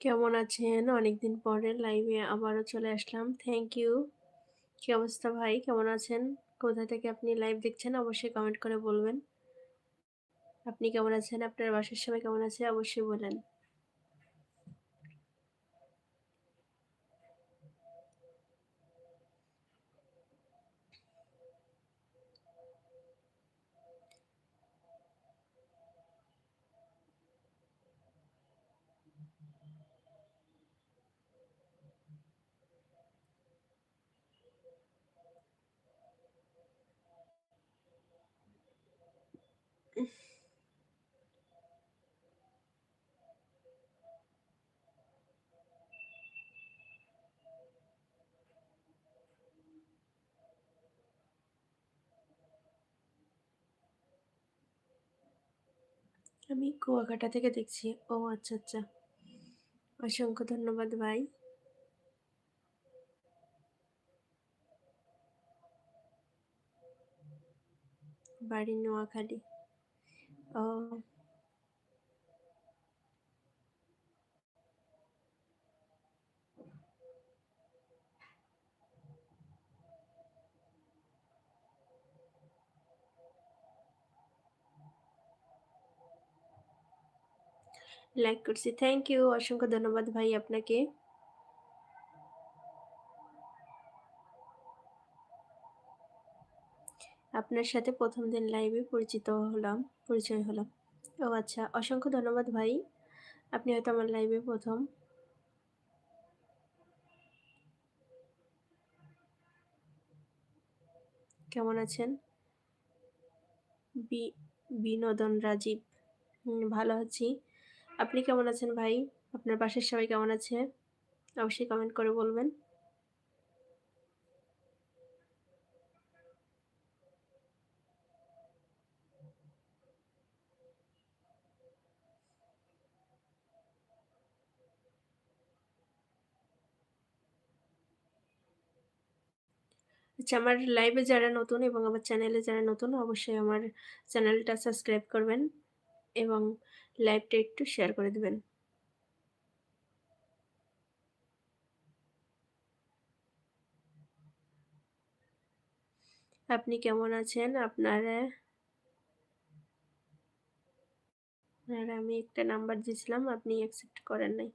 কেমন আছেন? অনেকদিন পরে লাইভে আবারও চলে আসলাম। Thank you. কি অবস্থা ভাই? কেমন আছেন? কোথা থেকে আপনি লাইভ দেখছেন? অবশ্যই কমেন্ট করে বলবেন। আপনি কেমন আছেন? আপনার বাসার সবাই কেমন আছে? অবশ্যই বলেন। আমি কুয়াকাটা থেকে দেখছি। ও আচ্ছা, আচ্ছা। অসংখ্য ধন্যবাদ ভাই। বাড়ি নোয়াখালী। ও। লাইক করছি। Thank you. অসংখ্য ধন্যবাদ ভাই আপনাকে। আপনার সাথে প্রথম দিন লাইভে পরিচিত হলাম পরিচয় হলাম। ও আচ্ছা, অসংখ্য ধন্যবাদ ভাই। আপনি হয়তো আমার লাইভে প্রথম কেমন আছেন? বিনোদন রাজীব। ভালো আছি। আপনি কেমন আছেন ভাই? আপনার বাসার সবাই কেমন আছে? অবশ্যই কমেন্ট করে বলবেন। আচ্ছা আমার লাইভে যারা নতুন এবং আমার চ্যানেলে যারা নতুন, অবশ্যই আমার চ্যানেলটা সাবস্ক্রাইব করবেন এবং লাইভটা একটু শেয়ার করে দেবেন আপনি কেমন আছেন? আপনারা আর আমি একটা নাম্বার দিয়েছিলাম আপনি অ্যাকসেপ্ট করেন নাই।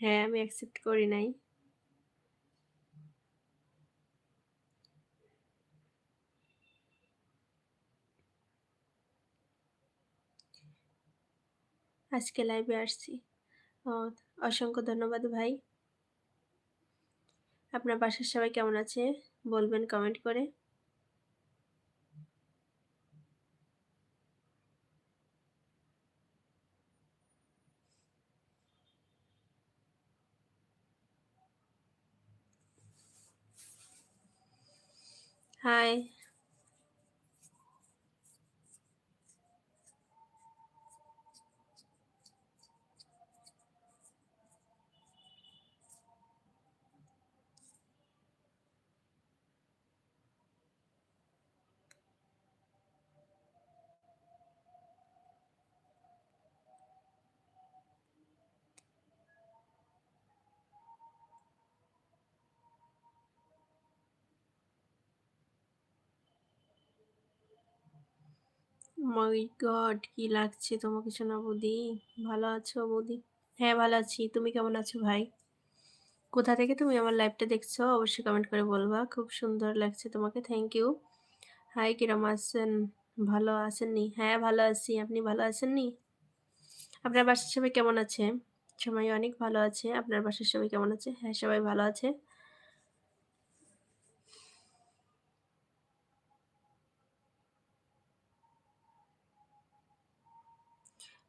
হ্যাঁ, আমি অ্যাকসেপ্ট করি নাই। আজকে লাইভে আসছি। অসংখ্য ধন্যবাদ ভাই। আপনার বাসার সবাই কেমন আছে বলবেন কমেন্ট করে হাই মাই গড কি লাগছে তোমাকে শোনা বৌদি, ভালো আছো বৌদি? হ্যাঁ ভালো আছি। তুমি কেমন আছো ভাই? কোথা থেকে তুমি আমার লাইভটা দেখছ? অবশ্যই কমেন্ট করে বলবা। খুব সুন্দর লাগছে তোমাকে। থ্যাংক ইউ হাই কিরম আছেন? ভালো আছেননি? হ্যাঁ ভালো আছি। আপনি ভালো আছেননি? আপনার বাসার সবাই কেমন আছে? সবাই অনেক ভালো আছে। আপনার বাসার সবাই কেমন আছে? হ্যাঁ সবাই ভালো আছে।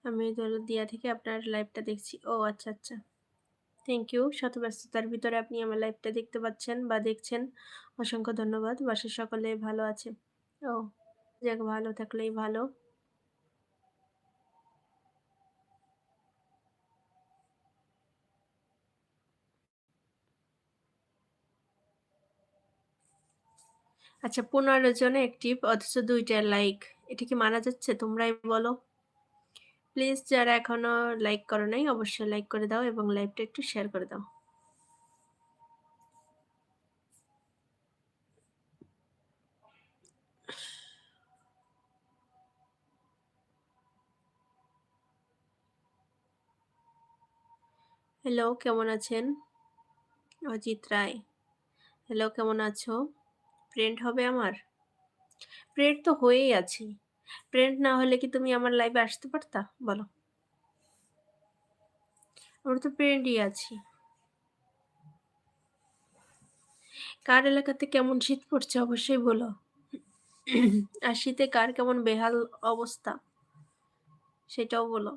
আমি দৌলতদিয়া থেকে আপনার লাইভটা দেখছি। ও আচ্ছা আচ্ছা। থ্যাংক ইউ শত ব্যস্ততার ভিতরে আপনি আমার লাইভটা দেখতে পাচ্ছেন বা দেখছেন। অসংখ্য ধন্যবাদ। বাসার সকলে ভালো আছে। ও, যাক, ভালো থাকলেই ভালো। আচ্ছা পনেরো জন অ্যাক্টিভ অথচ দুইটা লাইক এটা কি মানা যাচ্ছে? তোমরাই বলো। প্লিজ যারা এখনও লাইক করো নাই, অবশ্যই লাইক করে দাও এবং লাইভটা একটু শেয়ার করে দাও। হ্যালো কেমন আছেন? অজিত রায়। হ্যালো কেমন আছো? ফ্রেন্ড হবে আমার? ফ্রেন্ড তো হয়েই আছি। ফ্রেন্ড না হলে কি তুমি আমার লাইফে আসতে পারতা? বলো। আমরা তো ফ্রেন্ডই আছি। কার এলাকাতে কেমন শীত পড়ছে অবশ্যই বলো। আর শীতে কার কেমন বেহাল অবস্থা? সেটাও বলো।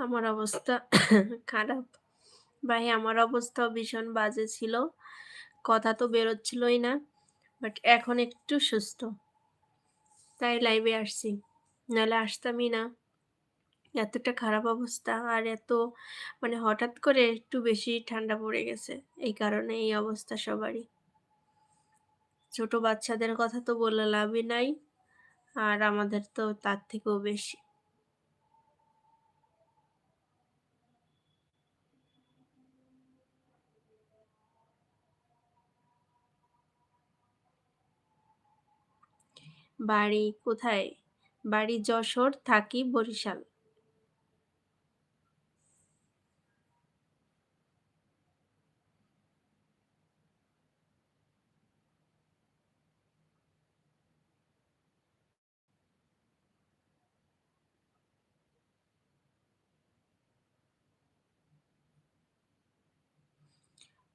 আমার অবস্থা খারাপ। ভাই, আমার অবস্থাও ভীষণ বাজে ছিল। কথা তো বেরোচ্ছিলই না বাট এখন একটু সুস্থ। তাই লাইভে আসছি। নাহলে আসতামই না। এতটা খারাপ অবস্থা, আর এত মানে হঠাৎ করে একটু বেশি ঠান্ডা পড়ে গেছে। এই কারণে এই অবস্থা সবারই। ছোট বাচ্চাদের কথা তো বলে লাভই নাই, আর আমাদের তো তার থেকেও বেশি। বাড়ি কোথায়? বাড়ি যশোর, থাকি বরিশাল।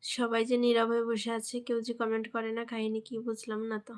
সবাই যে নীরবে বসে আছে, কেউ যে কমেন্ট করে না, কাহিনী কি বুঝলাম না তো।